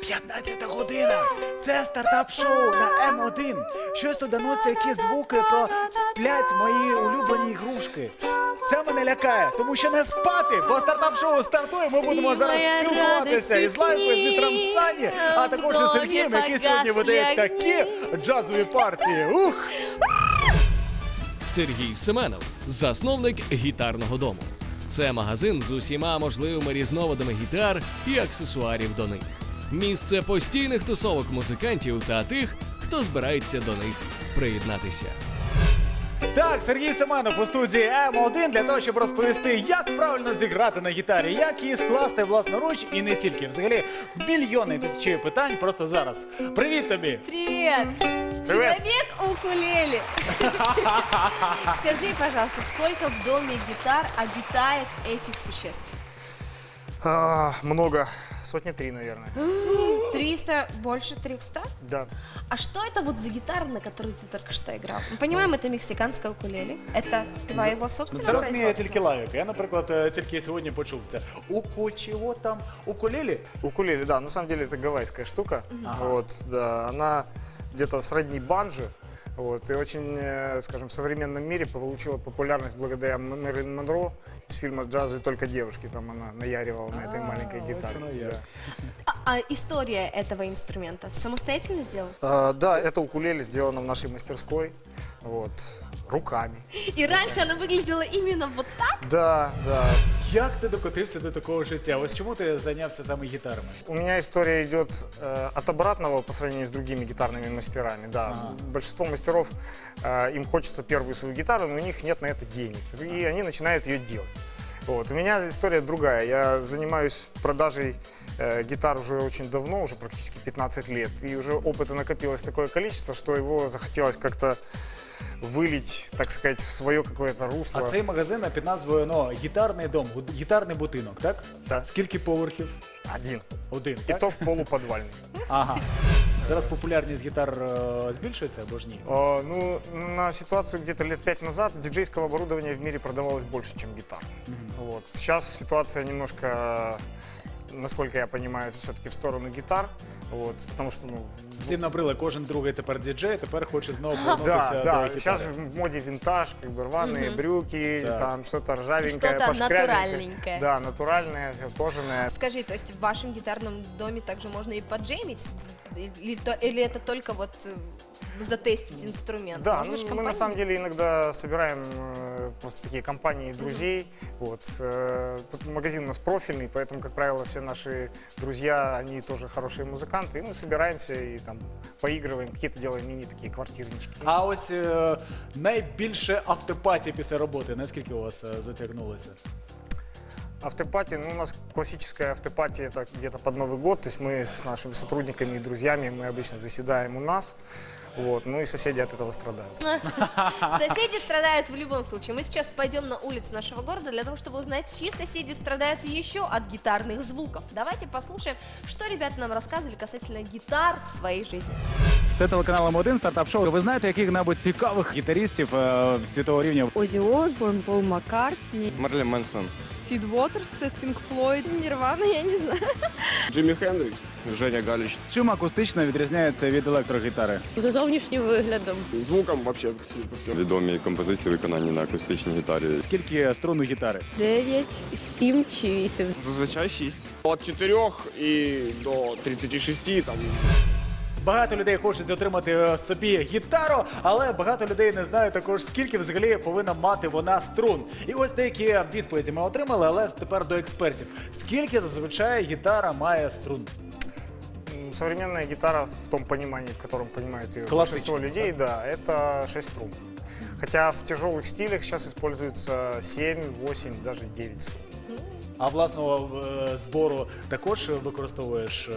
15 година. Це стартап-шоу на М1. Щось тут доноситься, які звуки про сплять мої улюблені ігрушки. Це мене лякає, тому що не спати, бо стартап-шоу стартує. Ми будемо зараз спілкуватися із лайвою, з містером Сані, а також із Сергієм, який сьогодні видає такі джазові партії. Ух! Сергій Семенов, засновник гітарного дому. Це магазин з усіма можливими різновидами гітар і аксесуарів до них. Місце постійних тусовок музикантів та тих, хто збирається до них приєднатися. Так, Сергій Семенов у студії М1 для того, щоб розповісти, як правильно зіграти на гітарі, як її скласти власноруч і не тільки. Взагалі, мільйони тисячі питань просто зараз. Привіт тобі! Привет! Человек укулеле. Скажи, пожалуйста, сколько в доме гитар обитает этих существ? А, много. Сотни три, наверное. 300, больше 300? Да. А что это вот за гитара, на которой ты только что играл? Мы понимаем, это мексиканская укулеле. Это твоего Ну, собственного це розуміє производства? тільки лавік. Я, наприклад, е, тільки сьогодні почув це. У чого там укулелі? Укулеле, да, на самом деле это гавайская штука. Ага. Вот, да, она где-то сродни банджи. Вот, и очень, э, скажем, в современном мире получила популярность благодаря Мэрилин Монро из фильма «Джаз и только девушки». Там она наяривала на этой А, маленькой вот гитаре. оно як. да. А, история этого инструмента самостоятельно сделал? А, да, это укулеле сделано в нашей мастерской, вот, руками. И раньше она выглядела именно вот так? Да, да. Як ти докотився до такого життя? Ось чому ти зайнявся саме гітарами? У меня история идет э, от обратного по сравнению с другими гитарными мастерами. Да, Ага. большинство мастеров э, им хочется первую свою гитару, но у них нет на это денег, и они начинают ее делать. Вот. У меня история другая. Я занимаюсь продажей э, гитар уже очень давно, уже практически 15 лет, и уже опыта накопилось такое количество, что его захотелось как-то вылить, так сказать, в свое какое-то русло. А цей магазин під назвою ну, гітарний дом, гу- гітарний будинок, так? Да. Скільки поверхів? Один. Один. И Так? то полуподвальный. Ага. Зараз популярність гітар е, збільшується або ж ні? А, Ну, на ситуацию где-то лет пять назад диджейского оборудования в мире продавалось больше, чем гитар. Вот. Сейчас ситуация немножко, насколько я понимаю, все-таки в сторону гитар. Вот, потому что, ну, Всім набрили, кожен другий тепер діджей, тепер хоче знову повернутися да, до да, гітари. сейчас же в моде винтаж, как бы рваные брюки, Так. там что-то ржавенькое, Что-то пошкрябенькое. натуральненькое. Да, натуральное, кожаное. Скажи, то есть в вашем гитарном доме также можно и поджемить? Или, то- или это только вот э, затестить инструмент? Да, Можно ну, ж мы на компанию? самом деле иногда собираем э, просто такие компании друзей. Вот, э, тут магазин у нас профильный, поэтому, как правило, все наши друзья, они тоже хорошие музыканты, и мы собираемся и там поигрываем, какие-то делаем мини такие квартирнички. А ось е, найбільше автопаті після роботи, наскільки у вас е, затягнулося? Автопати, ну, у нас классическая автопати, это где-то под Новый год, то есть мы с нашими сотрудниками и друзьями, мы обычно заседаем у нас, вот, ну и соседи от этого страдают. Соседи страдают в любом случае. Мы сейчас пойдем на улицы нашего города для того, чтобы узнать, чьи соседи страдают еще от гитарных звуков. Давайте послушаем, что ребята нам рассказывали касательно гитар в своей жизни. Це телеканал М1 стартап-шоу. Ви знаєте яких-небудь цікавих гітаристів е, світового рівня? Озі Осборн, Пол Маккартні, Мерлін Менсон, Сід Уотерс, це Спінк Флойд, Нірвана, я не знаю. Джиммі Хендрікс, Женя Галіч. Чим акустично відрізняється від електрогітари? За зовнішнім виглядом. Звуком вообще всі по всьому. Відомі композиції виконані на акустичній гітарі. Скільки струн у гітари? 9, 7 чи 8. Зазвичай 6. От 4 і до 36 там. Багато людей хочуть отримати е, собі гітару, але багато людей не знають також, скільки взагалі повинна мати вона струн. І ось деякі відповіді ми отримали, але тепер до експертів. Скільки зазвичай гітара має струн? Современная гитара в том понимании, в котором понимают ее большинство людей, да, это 6 струн. Хотя в тяжелых стилях сейчас используется 7, 8, даже 9 струн. А власного е, збору також використовуєш е,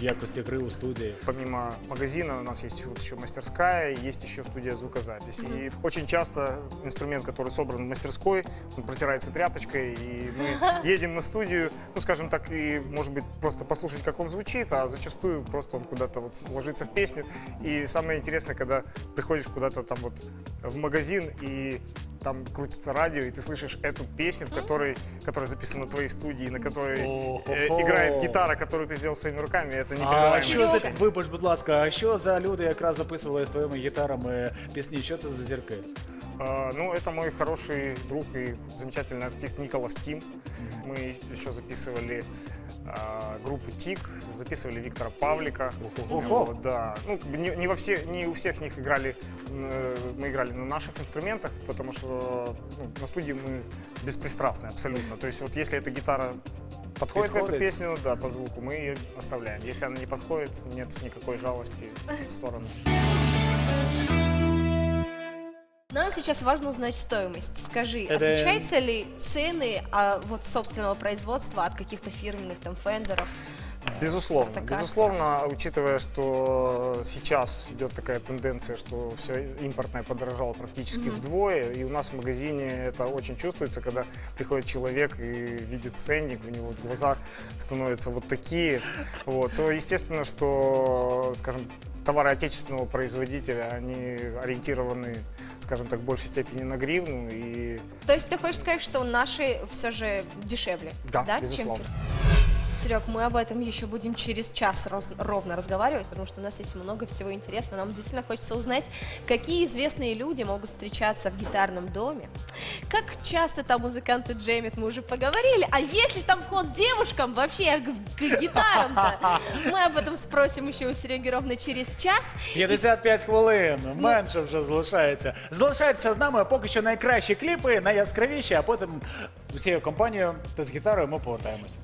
в якості гри у студії. Помимо магазина у нас есть еще, вот еще мастерская, есть еще студия звукозаписи. И очень часто инструмент, который собран в мастерской, он протирается тряпочкой, и мы едем на студию, ну, скажем так, и, может быть, просто послушать, как он звучит, а зачастую просто он куда-то вот ложится в песню. И самое интересное, когда приходишь куда-то там вот в магазин, и там крутится радио, и ты слышишь эту песню, в которой, которая записана на твоей студии, на которой э, О-хо-хо. играет гитара, которую ты сделал своими руками, это А непередаваемое що за Льоша. вибач, будь ласка, а що за люди якраз записували з твоїми гітарами пісні? Що це за зірки? А, Ну, это мой хороший друг и замечательный артист Николас Тим. Мы еще записывали а, группу Тик, записывали Виктора Павлика. Ого. Вот, да. Ну, как бы не, не во все, не у всех них играли, э, мы играли на наших инструментах, потому что ну, на студии мы беспристрастны абсолютно. То есть вот если эта гитара подходит в эту Подходит. песню, да, по звуку, мы ее оставляем. Если она не подходит, нет никакой жалости в сторону. Нам сейчас важно узнать стоимость. Скажи, Это- отличаются ли цены а, вот собственного производства от каких-то фирменных там фендеров? Безусловно. Такая Безусловно, учитывая, что сейчас идет такая тенденция, что все импортное подорожало практически вдвое, и у нас в магазине это очень чувствуется, когда приходит человек и видит ценник, у него глаза становятся вот такие, вот, то естественно, что, скажем, товары отечественного производителя, они ориентированы, скажем так, в большей степени на гривну и То есть ты хочешь сказать, что наши все же дешевле, Да, чем безусловно. Серег, мы об этом еще будем через час роз- ровно разговаривать, потому что у нас есть много всего интересного. Нам действительно хочется узнать, какие известные люди могут встречаться в гитарном доме, как часто там музыканты джемят, мы уже поговорили, а если там ход девушкам вообще к, к гитарам-то? Мы об этом спросим еще у Сереги ровно через час. 55 хвилин, менше вже залишається. Залишайтеся з нами, поки що найкращі кліпи, найяскравіші, а потім усією компанією та з гітарою ми повертаємося.